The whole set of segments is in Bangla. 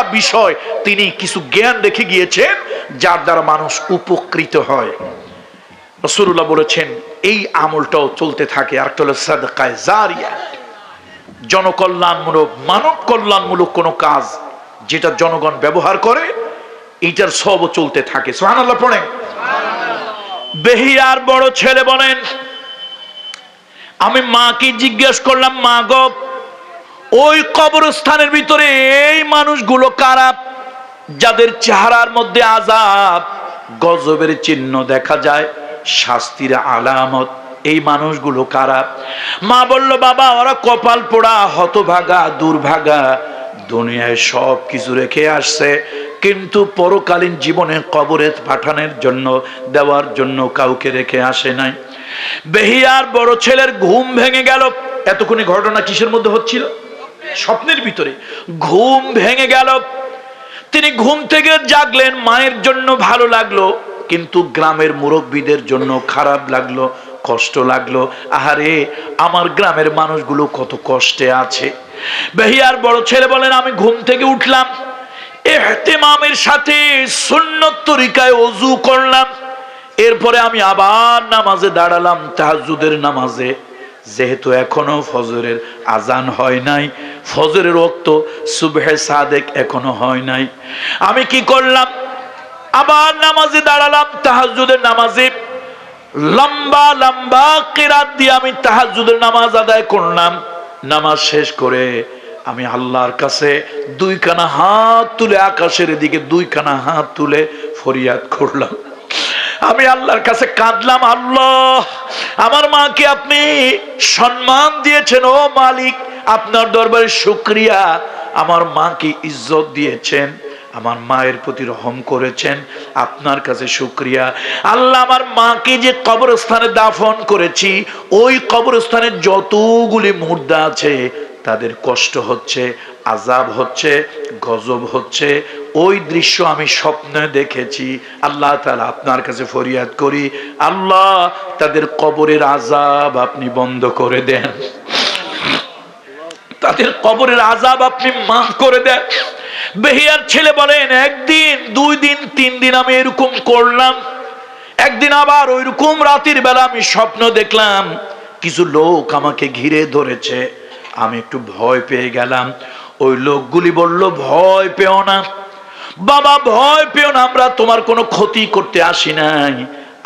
একটা বিষয় তিনি কিছু জ্ঞান রেখে গিয়েছেন, যার দ্বারা মানুষ উপকৃত হয়। রসুল্লাহ বলেছেন, এই আমলটাও চলতে থাকে। আর একটা হলো সাদকায় জারিয়া। জনকল্যাণমূলক মানব কল্যাণমূলক কোনো কাজ যেটা জনগণ ব্যবহার করে এইটার সবও চলতে থাকে। সোহানাল্লাহ পড়েন। বেহিয়ার বড় ছেলে বলেন, আমি মাকে জিজ্ঞেস করলাম, মা গো ওই কবরস্থানের ভিতরে এই মানুষগুলো কারা? যাদের চেহারার মধ্যে আজাব গজবের চিহ্ন দেখা যায়, শাস্তির আলামত, এই মানুষগুলো কারা? মা বলল, বাবা, ওরা কপাল পোড়া, হতভাগা, দুর্ভাগা, দুনিয়ায় সব কিছু রেখে আসছে। কিন্তু পরকালীন জীবনে কবরে পাঠানোর জন্য, দেওয়ার জন্য কাউকে রেখে আসে নাই। বেহিয়ার বড় ছেলের ঘুম ভেঙে গেল। এতক্ষণে ঘটনা কিসের মধ্যে হচ্ছিল? স্বপ্নের ভিতরে। ঘুম ভেঙে গেল। তিনি ঘুম থেকে জাগলেন, মায়ের জন্য ভালো লাগল, কিন্তু গ্রামের মুরব্বীদের জন্য খারাপ লাগল, কষ্ট লাগল। আহারে, আমার গ্রামের মানুষগুলো কত কষ্টে আছে। বেহিয়ার বড় ছেলে বলেন, আমি ঘুম থেকে উঠলাম, এহতেমামের সাথে সুন্নত তরিকায় অজু করলাম। এরপরে আমি আবার নামাজে দাঁড়ালাম তাহাজুদের নামাজে। যেহেতু এখনও ফজরের আজান হয় নাই ফজরের রক্ত সুবহে সাদেক এখনও হয় নাই। আমি কি করলাম? আবার নামাজে দাঁড়ালাম তাহাজুদের নামাজে। লম্বা লম্বা কেরাত দিয়ে আমি তাহাজুদের নামাজ আদায় করলাম। নামাজ শেষ করে আমি আল্লাহর কাছে দুইখানা হাত তুলে, আকাশের দিকে দুইখানা হাত তুলে ফরিয়াদ করলাম। আমি আল্লাহর কাছে কাঁদলাম, আল্লাহ, আমার মাকে আপনি সম্মান দিয়েছেন, ও মালিক, আপনার দরবারে শুক্রিয়া। আমার মাকে ইজ্জত দিয়েছেন, আমার মায়ের প্রতি রহম করেছেন, আপনার কাছে শুক্রিয়া। আল্লাহ, আমার মাকে যে কবরস্থানে দাফন করেছি, ওই কবরস্থানে যতগুলি মুর্দা আছে তাদের কষ্ট হচ্ছে আজাব হচ্ছে, গজব হচ্ছে। ওই দৃশ্য আমি স্বপ্নে দেখেছি। আল্লাহ তালা আপনার কাছে ফরিয়াদ করি। আল্লাহ তাদের কবরের আজাব আপনি বন্ধ করে দেন। তাদের কবরের আজাব আপনি মাফ করে দেন। বেহিয়ার ছেলে বলেন, একদিন, দুই দিন, তিন দিন আমি এরকম করলাম। একদিন আবার ওইরকম রাতের বেলা আমি স্বপ্ন দেখলাম। কিছু লোক আমাকে ঘিরে ধরেছে। আমি একটু ভয় পেয়ে গেলাম। ওই লোকগুলি বলল, ভয় পেও না। বাবা, ভয় পেও না, আমরা তোমার কোনো ক্ষতি করতে আসি নাই।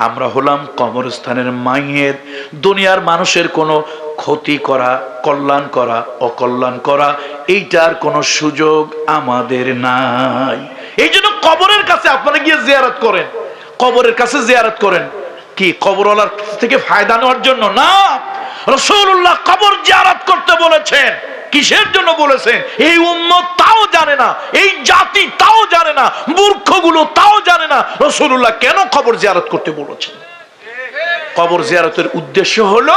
আমরা হলাম কবরস্থানের মাইয়ের, দুনিয়ার মানুষের কোনো ক্ষতি করা, কল্যাণ করা, অকল্যাণ করা, এইটার কোনো সুযোগ আমাদের নাই। এই জন্য কবরের কাছে আপনারা গিয়ে জিয়ারত করেন। কবরের কাছে জিয়ারত করেন। কি, কবরওয়ালার থেকে ফায়দা নেওয়ার জন্য? না। রসুল্লাহ কবর জিয়ারত করতে বলেছেন। কিসের জন্য বলেছেন? এই উম্মত তাও জানে না, এই জাতি তাও জানে না, মূর্খগুলো তাও জানে না। রসুল্লাহ কেন কবর জিয়ারত করতে বলেছেন? কবর জিয়ারতের উদ্দেশ্য হলো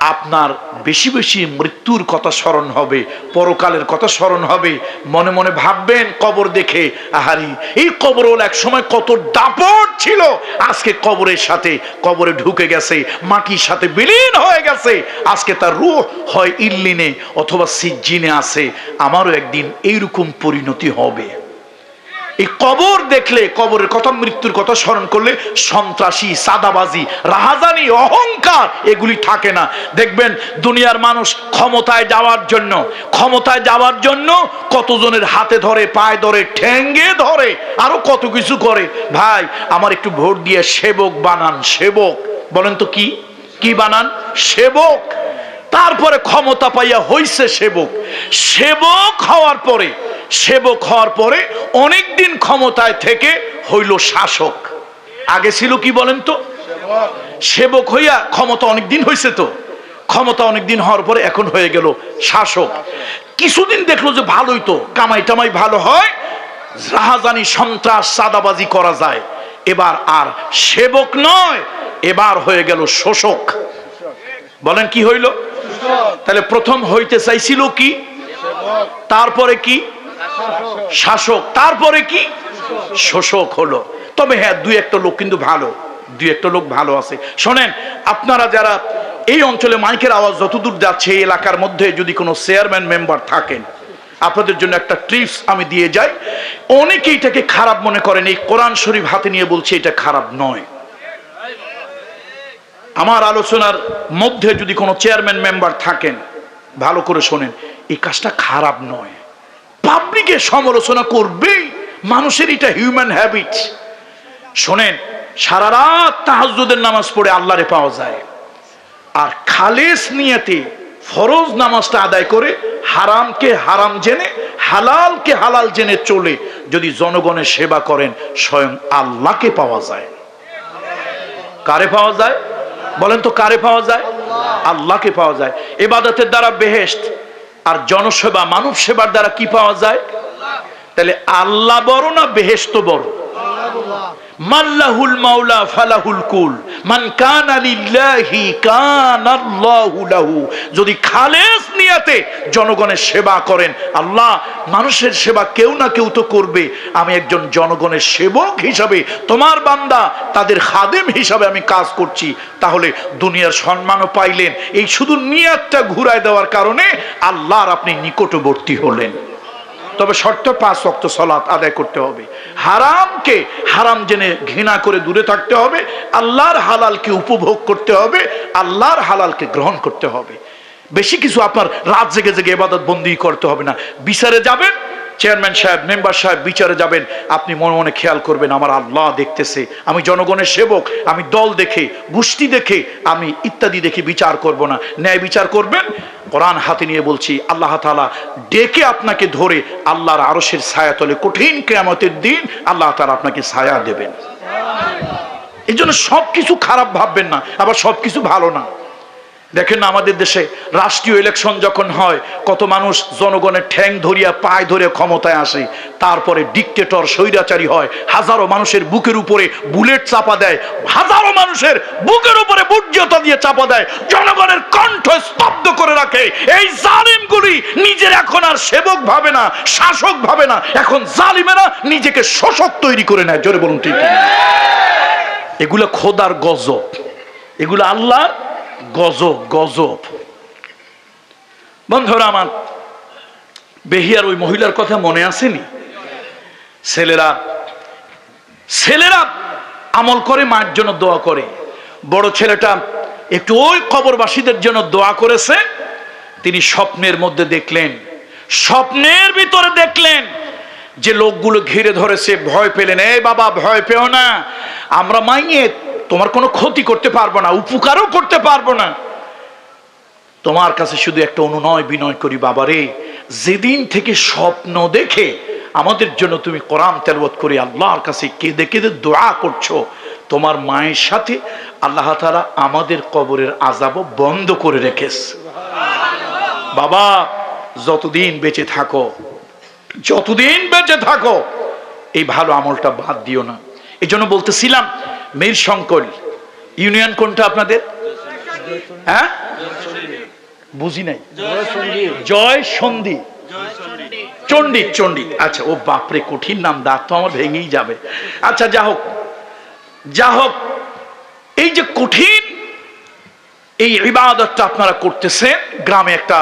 আপনার বেশি বেশি মৃত্যুর কথা স্মরণ হবে, পরকালের কথা স্মরণ হবে। মনে মনে ভাববেন, কবর দেখে, আহারি, এই কবর হল এক সময় কত দাপট ছিল। আজকে কবরের সাথে, কবরে ঢুকে গেছে, মাটির সাথে বিলীন হয়ে গেছে। আজকে তার রুহ হয় ইল্লিনে অথবা সিজ্জিনে আছে। আমারও একদিন এইরকম পরিণতি হবে। এই কবর দেখলে, কবরের কথা, মৃত্যুর কথা স্মরণ করলে সন্ত্রাসী, সাদাবাজি, রাহাজানি, অহংকার এগুলি থাকে না। দেখবেন, দুনিয়ার মানুষ ক্ষমতায় যাওয়ার জন্য, ক্ষমতায় যাওয়ার জন্য কতজনের হাতে ধরে, পায়ে ধরে, ঠেঙ্গে ধরে, আরও কত কিছু করে। ভাই, আমার একটু ভোট দিয়ে সেবক বানান, সেবক। বলেন তো কি? কি বানান? সেবক। তারপরে ক্ষমতা পাইয়া হইছে সেবক। সেবক হওয়ার পরে সেবক হওয়ার পরে অনেক দিন ক্ষমতায় থেকে হইল শাসক। আগে ছিল কি বলেন তো? সেবক হইয়া ক্ষমতা অনেক দিন হয়েছে তো। ক্ষমতা অনেক দিন হওয়ার পরে এখন হয়ে গেল শাসক। কিছুদিন দেখল যে ভালোই তো, কামাই টামাই ভালো হয়, রাহাজানি সন্ত্রাস সাদাবাজি করা যায়। এবার আর সেবক নয়, এবার হয়ে গেল শোষক। বলেন কি হইল? তাহলে প্রথম হইতে চাইছিল কি? তারপরে কি? শাসক, তারপরে কি? শোষক হলো। তবে হ্যাঁ দুই একটা লোক কিন্তু ভালো, দুই একটা লোক ভালো আছে। শোনেন, আপনারা যারা এই অঞ্চলে মাইকের আওয়াজ যতদূর যাচ্ছে, এই এলাকার মধ্যে যদি কোনো চেয়ারম্যান মেম্বার থাকেন, আপনাদের জন্য একটা ট্রিপস আমি দিয়ে যাই। অনেকেই এটাকে খারাপ মনে করেন, এই কোরআন শরীফ হাতে নিয়ে বলছে এটা খারাপ নয়। আমার আলোচনার মধ্যে যদি কোনো চেয়ারম্যান মেম্বার থাকেন, ভালো করে শোনেন, এই কাজটা খারাপ নয়। পাবলিকে সমালোচনা করবেই মানুষের এটা হিউম্যান হ্যাবিট শোনেন, সারা রাত তাহাজ্জুদের নামাজ পড়ে আল্লাহরে পাওয়া যায়। আর খালেস নিয়তে ফরজ নামাজটা আদায় করে হারামকে হারাম জেনে, হালালকে হালাল জেনে চলে যদি জনগণের সেবা করেন, স্বয়ং আল্লাহকে পাওয়া যায়। কারে পাওয়া যায়? বলেন তো কারে পাওয়া যায়? আল্লাহকে পাওয়া যায়। এবাদতের দ্বারা বেহেস্ত আর জনসেবা মানব সেবার দ্বারা কি পাওয়া যায়? তাহলে আল্লাহ বড় না বেহেস্ত বড়? মাল্লাহুল মাওলা ফালাহুল কুল। মান কানা লিল্লাহি কানাল্লাহু লাহু। যদি খালেস নিয়াতে জনগণের সেবা করেন, আল্লাহ মানুষের সেবা কেউ না কেউ তো করবে। আমি একজন জনগণের সেবক হিসাবে, তোমার বান্দা তাদের খাদেম হিসাবে আমি কাজ করছি। তাহলে দুনিয়ার সম্মানও পাইলেন। এই শুধু নিয়াতটা ঘুরায় দেওয়ার কারণে আল্লাহর আপনি নিকটবর্তী হলেন। তবে শর্ত পাঁচ অক্ত সলাৎ আদায় করতে হবে। হারামকে হারাম জেনে ঘৃণা করে দূরে থাকতে হবে, আল্লাহর হালালকে উপভোগ করতে হবে, আল্লাহর হালালকে গ্রহণ করতে হবে। বেশি কিছু আপনার রাত জেগে জেগে এবাদত বন্দী করতে হবে না। বিচারে যাবেন চেয়ারম্যান সাহেব মেম্বার সাহেব, বিচারে যাবেন। আপনি মনে মনে খেয়াল করবেন, আমার আল্লাহ দেখতেছে। আমি জনগণের সেবক, আমি দল দেখে, গোষ্ঠী দেখে, আমি ইত্যাদি দেখে, বিচার করব না। ন্যায় বিচার করবেন? কোরআন হাতে নিয়ে বলছি, আল্লাহ তালা ডেকে আপনাকে ধরে আল্লাহর আরসের ছায়া তলে কঠিন কেয়ামতের দিন আল্লাহ তালা আপনাকে ছায়া দেবেন। এই জন্য সব কিছু খারাপ ভাববেন না, আবার সব কিছু ভালো না। দেখেন আমাদের দেশে রাষ্ট্রীয় ইলেকশন যখন হয়, কত মানুষ জনগণের ঠ্যাং ধরিয়া পায়ে ধরে ক্ষমতায় আসে। তারপরে ডিকটেটর স্বৈরাচারী হয়, হাজারো মানুষের বুকের উপরে বুলেট চাপা দেয়, হাজারো মানুষের বুকের উপরে বুর্যতা দিয়ে চাপা দেয়, জনগণের কণ্ঠ স্তব্ধ করে রাখে। এই জালিমগুলি নিজের এখন আর সেবক ভাবে না, শাসক ভাবে না, এখন জালিমেরা নিজেকে শোষক তৈরি করে নেয়। জোরে বলুন ঠিক এগুলো খোদার গজব। এগুলো আল্লাহর গজব গজব। বন্ধুরা, আমার বেহিয়ার ওই মহিলার কথা মনে আসেনি? ছেলেরা ছেলেরা আমল করে, মায়ের জন্য দোয়া করে। বড় ছেলেটা একটু ওই কবরবাসীদের জন্য দোয়া করেছে। তিনি স্বপ্নের মধ্যে দেখলেন, স্বপ্নের ভিতরে দেখলেন যে লোকগুলো ঘিরে ধরেছে, ভয় পেলেন, এই বাবা, ভয় পেও না, আমরা মাইয়ে তোমার কোনো ক্ষতি করতে পারব না, উপকারও করতে পারব না। তোমার কাছে শুধু একটা অনুনয় বিনয় করি বাবারে যেদিন থেকে স্বপ্ন দেখে আমাদের জন্য তুমি কোরআন তেলবত করে আল্লাহর কাছে কেঁদে কেঁদে দোয়া করছ, তোমার মায়ের সাথে আল্লাহ তারা আমাদের কবরের আজাবও বন্ধ করে রেখেছে। বাবা, যতদিন বেঁচে থাকো, যতদিন বেঁচে থাকো, এই ভালো আমলটা বাদ দিও না। এই জন্য বলতেছিলাম মীর শঙ্কর ইউনিয়ন কোনটা আপনাদের? হ্যাঁ? বুঝি নাই। জয় সন্ধি। চণ্ডী চণ্ডী। আচ্ছা ও বাপরে, কঠিন নাম, দাঁত তো আমার ভেঙেই যাবে। আচ্ছা যা হোক যা হোক, এই যে কঠিন এই ইবাদতটা আপনারা করতেছেন, গ্রামে একটা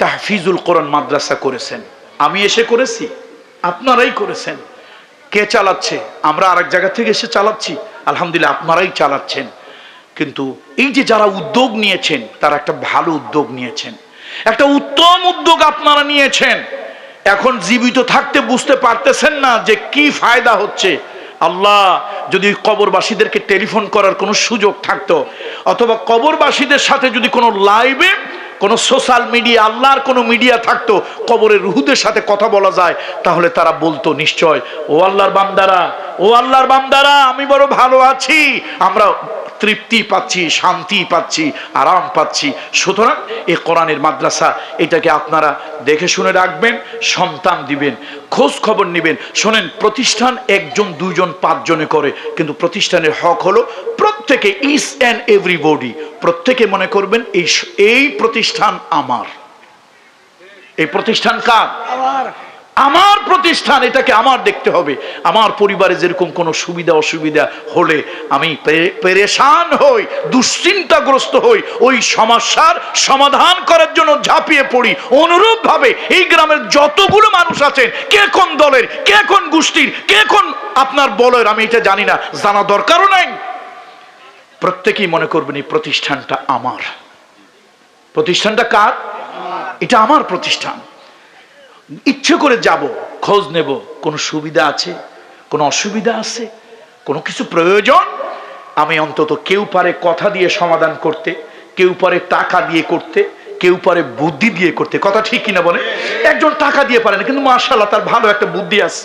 তাহফিজুল কোরআন মাদ্রাসা করেছেন। আমি এসে করেছি, আপনারাই করেছেন। কে চালাচ্ছে? আমরা আরেক জায়গা থেকে এসে চালাচ্ছি। আলহামদুলিল্লাহ আপনারাই চালাচ্ছেন। কিন্তু এই যে যারা উদ্যোগ নিয়েছেন, তারা একটা ভালো উদ্যোগ নিয়েছেন। একটা উত্তম উদ্যোগ আপনারা নিয়েছেন। এখন জীবিত থাকতে বুঝতে পারতেছেন না যে কি ফায়দা হচ্ছে। আল্লাহ যদি কবরবাসীদেরকে টেলিফোন করার কোনো সুযোগ থাকতো, অথবা কবরবাসীদের সাথে যদি কোনো লাইভে কোনো সোশ্যাল মিডিয়া, আল্লাহর কোনো মিডিয়া থাকতো, কবরের রুহুদের সাথে কথা বলা যায়, তাহলে তারা বলতো, নিশ্চয়, ও আল্লাহর বান্দারা, ও আল্লাহর বান্দারা, আমি বড় ভালো আছি। আমরা তৃপ্তি পাচ্ছি, শান্তি পাচ্ছি, আরাম পাচ্ছি। সুতরাং এই কোরআনের মাদ্রাসা এটাকে আপনারা দেখে শুনে রাখবেন, সন্তান দিবেন, খোঁজ খবর নেবেন। শোনেন, প্রতিষ্ঠান একজন দুজন পাঁচজনে করে, কিন্তু প্রতিষ্ঠানের হক হলো প্রত্যেকে ইস অ্যান্ড এভরিবডি প্রত্যেকে মনে করবেন, এই এই প্রতিষ্ঠান আমার। এই প্রতিষ্ঠান কার? আমার। প্রতিষ্ঠান, এটাকে আমার দেখতে হবে। আমার পরিবারে যেরকম কোনো সুবিধা, অসুবিধা হলে আমি পেরেশান হই, দুশ্চিন্তাগ্রস্ত হই, ওই সমস্যার সমাধান করার জন্য ঝাঁপিয়ে পড়ি। অনুরূপভাবে এই গ্রামের যতগুলো মানুষ আছেন, কে কোন দলের, কে কোন গোষ্ঠীর, কে কোন আপনার বলের আমি এটা জানি না, জানা দরকারও নাই। প্রত্যেকেই মনে করবেন এই প্রতিষ্ঠানটা আমার। প্রতিষ্ঠানটা কার? এটা আমার প্রতিষ্ঠান। ইচ্ছে করে যাব, খোঁজ নেব, কোনো সুবিধা আছে, কোনো অসুবিধা আছে, কোনো কিছু প্রয়োজন? আমি অন্তত কেউ পারে কথা দিয়ে সমাধান করতে, কেউ পারে টাকা দিয়ে করতে, কেউ পারে বুদ্ধি দিয়ে করতে। কথা ঠিক কিনা বলে একজন টাকা দিয়ে পারে না, কিন্তু মার্শাল্লাহ তার ভালো একটা বুদ্ধি আছে।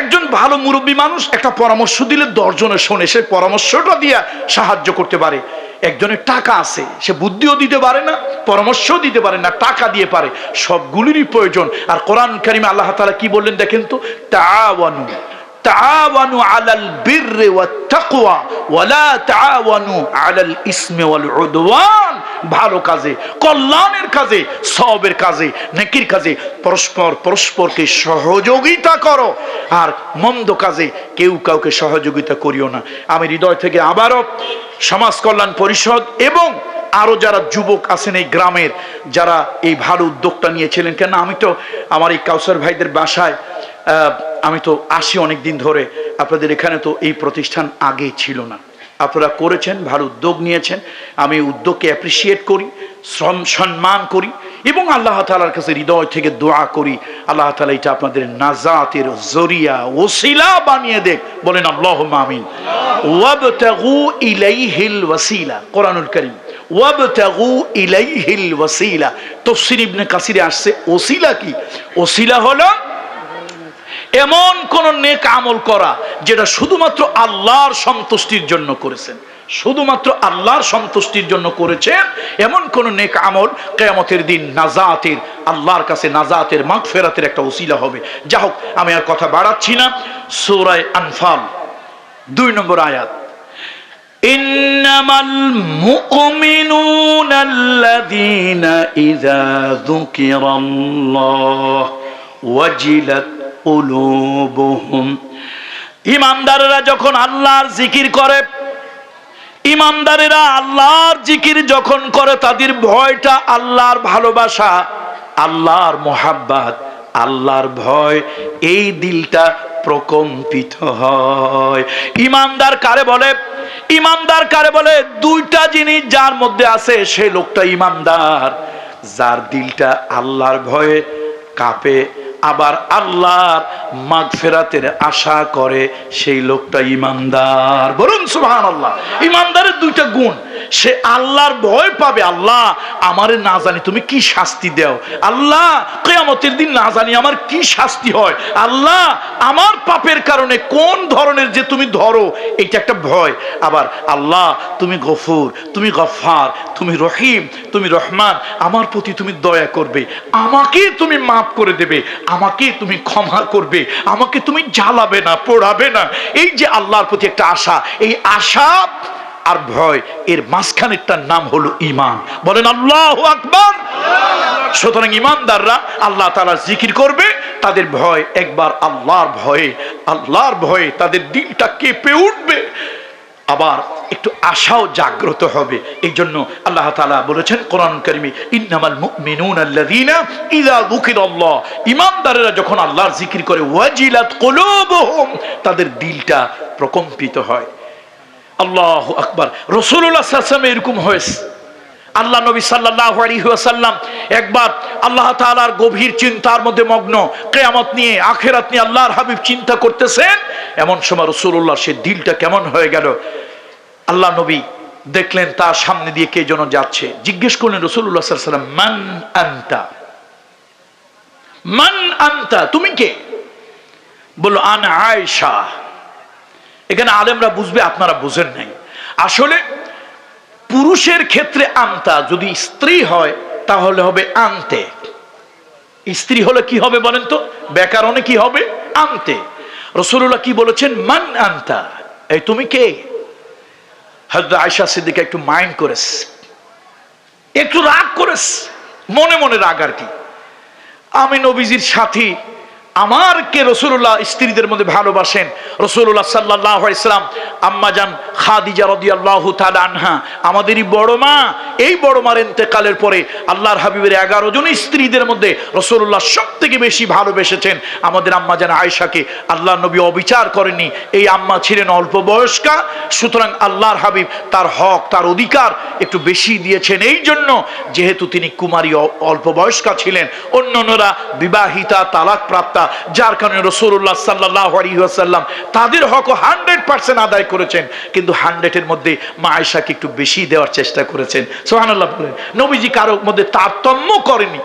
একজন ভালো মুরব্বী মানুষ একটা পরামর্শ দিলে দশজনে শোনে, সে পরামর্শটা দিয়ে সাহায্য করতে পারে। একজনের টাকা আছে, সে বুদ্ধিও দিতে পারে না, পরামর্শও দিতে পারে না, টাকা দিয়ে পারে। সবগুলিরই প্রয়োজন। আর কোরআন কারিমে আল্লাহ তালা কি বললেন দেখেন তো? তাআওয়ানু। তাআওয়ানু আলাল বিররি ওয়াত তাকওয়া ওয়ালা তাআওয়ানু আলাল ইসমি ভালো কাজে, কল্যাণের কাজে সবের কাজে, নেকির কাজে, পরস্পর পরস্পরকে সহযোগিতা করো। আর মন্দ কাজে কেউ কাউকে সহযোগিতা করিও না। আমি হৃদয় থেকে আবারও সমাজ কল্যাণ পরিষদ এবং আরও যারা যুবক আছেন এই গ্রামের, যারা এই ভালো উদ্যোগটা নিয়েছিলেন। কেন আমি তো আমার এই কাউসার ভাইদের বাসায় আমি তো আসি অনেক দিন ধরে। আপনাদের এখানে তো এই প্রতিষ্ঠান আগে ছিল না। আপনারা করেছেন, ভালো উদ্যোগ নিয়েছেন। আমি উদ্যোগকে অ্যাপ্রিসিয়েট করি, শ্রম, সম্মান করি এবং আল্লাহ তালার কাছে হৃদয় থেকে দোয়া করি। আল্লাহ তালা এটা আপনাদের নাজাতের জরিয়া, ওসিলা বানিয়ে দেখ বলেন আল্লাহ মামিন ওয়াসিলা। কোরআনুল করিম, ওয়াবতাগু তফসির ইবনে কাসিরে আসছে, ওসিলা কি? ওসিলা হলো এমন কোন নেক আমল করা যেটা শুধুমাত্র আল্লাহর সন্তুষ্টির জন্য করেছেন শুধুমাত্র আল্লাহর সন্তুষ্টির জন্য করেছেন এমন কোন নেক আমল কেয়ামতের দিন নাজাতের আল্লাহর কাছে নাজাতের মাগ ফেরাতের একটা উসিলা হবে যা হোক আমি আর কথা বাড়াচ্ছি না সৌরায় আনফাল দুই নম্বর আয়াত إنما المؤمنون الذين إذا ذكر الله وجلت ইমানদারেরা যখন আল্লাহর জিকির করে ইমানদারেরা আল্লাহর জিকির যখন করে, তাদের ভয়টা আল্লাহর ভালোবাসা, আল্লাহর মোহাব্বাত, আল্লাহর ভয়, এই দিলটা প্রকম্পিত হয়। ইমানদার কারে বলে? ইমানদার কারে বলে, দুইটা জিনিস যার মধ্যে আছে সে লোকটা ইমানদার যার দিলটা আল্লাহর ভয়ে কাঁপে আবার আল্লাহর মাগফেরাতের আশা করে সেই লোকটা ইমানদার। বলুন সুবহান আল্লাহ ইমানদারের দুইটা গুণ। সে আল্লাহর ভয় পাবে। আল্লাহ আমারে না জানি তুমি কি শাস্তি দাও। আল্লাহ কেয়ামতের দিন না জানি আমার কি শাস্তি হয়। আল্লাহ আমার পাপের কারণে কোন ধরনের যে তুমি ধরো এটা একটা ভয়। আবার আল্লাহ তুমি গফুর, তুমি গফার তুমি রহিম, তুমি রহমান, আমার প্রতি তুমি দয়া করবে। আমাকে তুমি মাফ করে দেবে। আমাকে তুমি ক্ষমা করবে, আমাকে তুমি জ্বালাবে না, পোড়াবে না। এই যে আল্লাহর প্রতি একটা আশা, এই আশা আর ভয়, এর মাঝখানেরটার নাম হলো ইমান বলেন, আল্লাহ আকবর! সুতরাং ইমানদাররা আল্লাহ তালা জিকির করবে, তাদের ভয় একবার আল্লাহর ভয়ে আল্লাহর ভয়ে তাদের দিলটা কেঁপে উঠবে। আবার একটু আশাও জাগ্রত হবে। এই জন্য আল্লাহ তালা বলেছেন, কোরআন করিমি, ইন্নামাল মুমিনুন ইলা বুকির আল্লাহ ইমানদারেরা যখন আল্লাহর জিকির করে, ওয়াজিলাত কুলুবুহুম, তাদের দিলটা প্রকম্পিত হয়। আল্লাহ আকবার। রসুল্লাহ সাল্লাল্লাহু এরকম হয়েছে। আল্লাহ নবী সাল্লাল্লাহু আলাইহি ওয়াসাল্লাম একবার আল্লাহ তাআলার গভীর চিন্তার মধ্যে মগ্ন। কিয়ামত নিয়ে, আখিরাত নিয়ে আল্লাহর হাবিব চিন্তা করতেছেন। এমন সময় রসুল্লাহ সে দিলটা কেমন হয়ে গেল? আল্লাহ নবী দেখলেন তার সামনে দিয়ে কে যেন যাচ্ছে। জিজ্ঞেস করলেন রসুল্লাহ ওয়াসাল্লাম, মান আনতা? মান আনতা? তুমি কে? বলল, আন আয়েশা। এখানে আলেমরা বুঝবে, আপনারা বুঝেন নাই। আসলে পুরুষের ক্ষেত্রে আনতা যদি স্ত্রী হয়, তাহলে হবে আনতে স্ত্রী হলে কি হবে বলেন তো? ব্যাকরণে কি হবে? আনতে রসুল্লাহ কি বলেছেন? মান আনতা এই তুমি কে? হজরত আয়সা সিদ্দিকা একটু মাইন্ড করেস। একটু রাগ করেস। মনে মনে রাগ আর কি। আমি নবীজির সাথী আমার কে রসুল্লাহ স্ত্রীদের মধ্যে ভালোবাসেন? রসুল্লাহ সাল্লাহ ইসলাম আম্মাজান খাদিজা রদিয়াল্লাহ তাআলা আনহা, আমাদেরই বড় মা। এই বড় মার ইন্তেকালের পরে আল্লাহর হাবিবের এগারো জন স্ত্রীদের মধ্যে রসুল্লাহ সব থেকে বেশি ভালোবেসেছেন আমাদের আম্মাজান আয়েশাকে। আল্লাহ নবী অবিচার করেননি। এই আম্মা ছিলেন অল্প বয়স্কা, সুতরাং আল্লাহর হাবিব তার হক, তার অধিকার একটু বেশি দিয়েছেন। এই জন্য যেহেতু তিনি কুমারী অল্প বয়স্কা ছিলেন, অন্যান্যরা বিবাহিতা তালাক প্রাপ্তা যার কারণে রসুল্লাহ সাল্লাহ আলহিহাসাল্লাম তাদের হক হান্ড্রেড পার্সেন্ট আদায় করেছেন, কিন্তু হান্ড্রেডের মধ্যে মা আয়সাকে একটু বেশি দেওয়ার চেষ্টা করেছেন। সোহানাল্লাহ বলেন, নবীজি কারোর মধ্যে তারতম্য করেনি।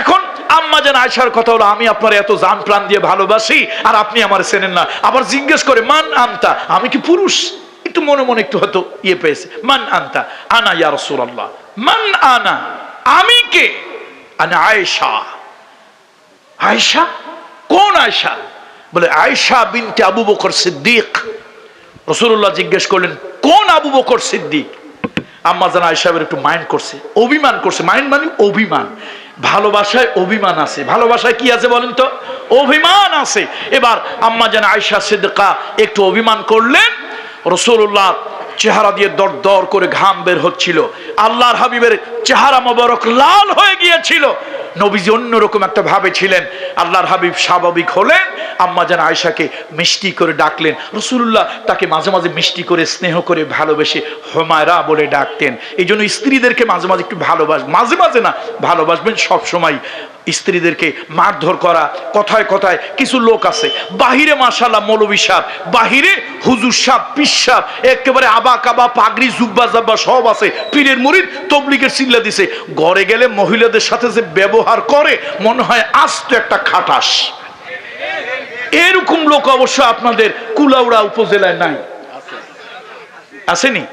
এখন আম্মা যেন আয়সার কথা হলো আমি আপনার এত জান প্রাণ দিয়ে ভালোবাসি আর আপনি আমার চেনেন না। আবার জিজ্ঞেস করে, মান আনতা? আমি কি পুরুষ? একটু মনে মনে একটু হয়তো ইয়ে পেয়েছে, মান আনতা? আনা ইয়া রাসূলুল্লাহ। মান আনা? আমি কে? আনা আয়েশা। আয়েশা? কোন আয়েশা? বলে, আয়েশা বিনতে আবু বকর সিদ্দিক। রসুল্লাহ জিজ্ঞেস করলেন, কোন আবু বকর সিদ্দিক? আম্মা জানা আয়েশাবের একটু মাইন্ড করছে, অভিমান করছে। মাইন্ড মানে অভিমান। ভালোবাসায় অভিমান আছে। ভালোবাসায় কি আছে বলেন তো? অভিমান আছে। এবার আম্মা জানা আয়েশা সিদ্দিকা একটু অভিমান করলেন। রসুল্লাহ চেহারা দিয়ে দর দর করে ঘাম বের হচ্ছিল। আল্লাহর হাবিবের চেহারা মোবারক লাল হয়ে গিয়েছিল। নবীজি অন্যরকম একটা ভাবে ছিলেন। আল্লাহর হাবিব স্বাভাবিক হলেন, আম্মা যেন আয়সাকে মিষ্টি করে ডাকলেন। রসুল্লাহ তাকে মাঝে মাঝে মিষ্টি করে, স্নেহ করে ভালোবেসে হোমায়রা বলে ডাকতেন। এই জন্য স্ত্রীদেরকে মাঝে মাঝে একটু ভালোবাস মাঝে মাঝে না, ভালোবাসবেন সব সময় স্ত্রীদেরকে মারধর করা, কথায় কথায় কিছু লোক আছে। বাহিরে মাসাল্লাহ মৌলবী সাহ বাহিরে হুজুর সাহ পিসাব একেবারে আবা কাবা, পাগড়ি, জুব্বা জাব্বা সব আছে। পীরের মুরিদ তবলিগের চিল্লা দিছে। ঘরে গেলে মহিলাদের সাথে যে ব্যবহার করে, মনে হয় আস্ত একটা খাটাস। এরকম লোক অবশ্য আপনাদের কুলাউড়া উপজেলায় নাই। আসেনি?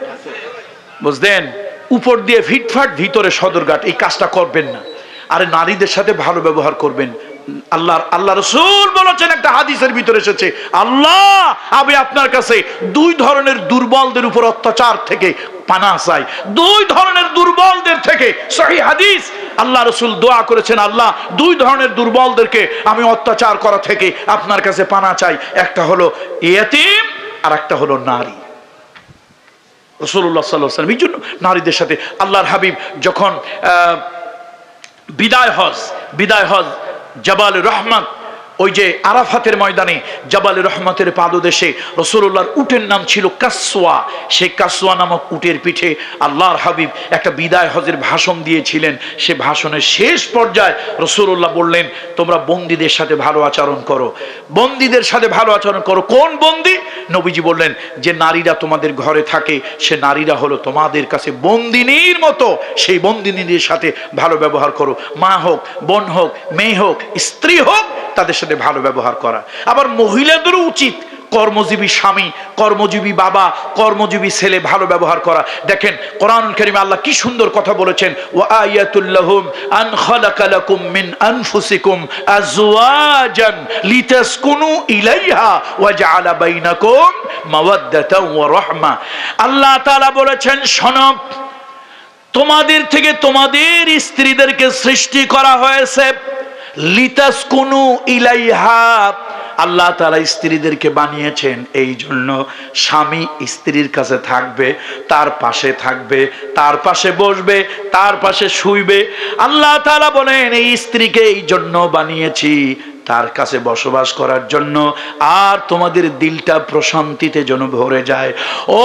বুঝলেন? উপর দিয়ে ফিটফাট ভিতরে সদরঘাট, এই কাজটা করবেন না। আরে নারীদের সাথে ভালো ব্যবহার করবেন। আল্লাহ আল্লাহ রসুল বলেছেন, একটা হাদিসের ভিতরে এসেছে, আল্লাহ, আমি আপনার কাছে দুই ধরনের দুর্বলদের উপর অত্যাচার থেকে পানা চাই। দুই ধরনের দুর্বলদের থেকে সহি হাদিস। আল্লাহ রসুল দোয়া করেছেন, আল্লাহ, দুই ধরনের দুর্বলদেরকে আমি অত্যাচার করা থেকে আপনার কাছে পানা চাই। একটা হলো ইয়েতিম আর একটা হলো নারী। রসুল্লাহ সাল্লাহ সাল্লাম এই জন্য নারীদের সাথে আল্লাহর হাবিব যখন বিদায় হজ বিদায় হজ জবাল রহমান ওই যে আরাফাতের ময়দানে জাবাল রহমতের পাদদেশে রসুল্লাহর উটের নাম ছিল কাসোয়া সেই কাসোয়া নামক উটের পিঠে আল্লাহর হাবিব একটা বিদায় হজের ভাষণ দিয়েছিলেন। সে ভাষণের শেষ পর্যায়ে রসুল্লাহ বললেন, তোমরা বন্দীদের সাথে ভালো আচরণ করো। বন্দীদের সাথে ভালো আচরণ করো। কোন বন্দি? নবীজি বললেন, যে নারীরা তোমাদের ঘরে থাকে, সে নারীরা হলো তোমাদের কাছে বন্দিনীর মতো। সেই বন্দিনীদের সাথে ভালো ব্যবহার করো। মা হোক, বোন হোক, মেয়ে হোক, স্ত্রী হোক, তাদের সাথে ভালো ব্যবহার করা। আবার মহিলাদেরও উচিত কর্মজীবী স্বামী, কর্মজীবী বাবা, কর্মজীবী ছেলে ভালো ব্যবহার করা। দেখেন কোরআন করিমে আল্লাহ কি সুন্দর কথা বলেছেন রাহমা। আল্লাহ বলেছেন, শোনো, তোমাদের থেকে তোমাদের স্ত্রীদেরকে সৃষ্টি করা হয়েছে লিতাস কুনু ইলাইহা। আল্লাহ তালা স্ত্রীদেরকে বানিয়েছেন, এই জন্য স্বামী স্ত্রীর কাছে থাকবে, তার পাশে থাকবে, তার পাশে বসবে, তার পাশে শুইবে। আল্লাহ তালা বলেন, এই স্ত্রীকে এই জন্য বানিয়েছি তার কাছে বসবাস করার জন্য, আর তোমাদের দিলটা প্রশান্তিতে যেন ভরে যায়। ও